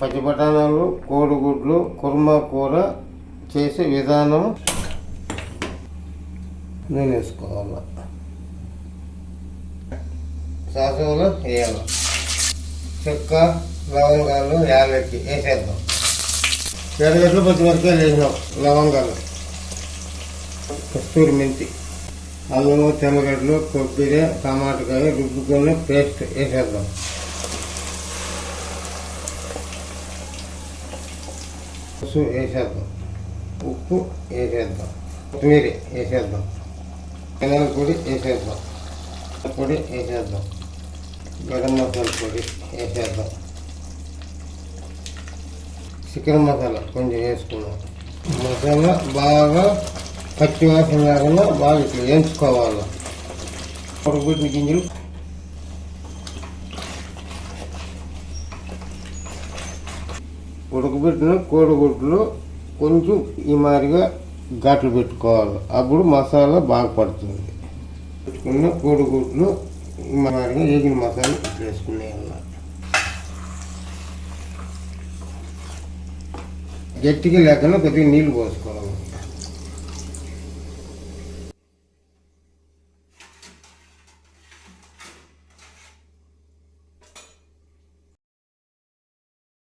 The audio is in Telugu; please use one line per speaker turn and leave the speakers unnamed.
పచ్చి బఠానాలు కోడిగుడ్లు కుర్మా కూర చేసే విధానం నూనె వేసుకోవాలి సాసువులు వేయాలి. చెక్క లవంగాలు యాలకి వేసేద్దాం. ఎర్రగడ్డలు పచ్చిమిరకాయలు వేసినాం లవంగాలు. కస్తూరి మెంతి అల్లము తెల్లగడ్డలు కొబ్బరి టమాటకాయ రుబ్బుకొని పేస్ట్ వేసేద్దాం. పసుపు వేసేద్దాం. ఉప్పు వేసేద్దాం. కొత్తిమీర వేసేద్దాం. పిల్లల పొడి వేసేద్దాం. పొడి వేసేద్దాం. గరం మసాలా పొడి వేసేద్దాం. చికెన్ మసాలా కొంచెం వేసుకున్నాం మసాలా బాగా పచ్చి వాసన లేకుండా బాగా ఇట్లా వేయించుకోవాలి. ఉడకబెట్టిన గింజలు ఉడకబెట్టిన కోడిగుడ్లు కొంచెం ఈ మాదిరిగా గట్లు పెట్టుకోవాలి. అప్పుడు మసాలా బాగా పడుతుంది. పెట్టుకున్న కోడిగుడ్లు ఈ మాదిరిగా ఏగిన మసాలా ఇట్లా వేసుకునేయాలి. గట్టిగా లేకుండా కొద్దిగా నీళ్ళు పోసుకోవాలి.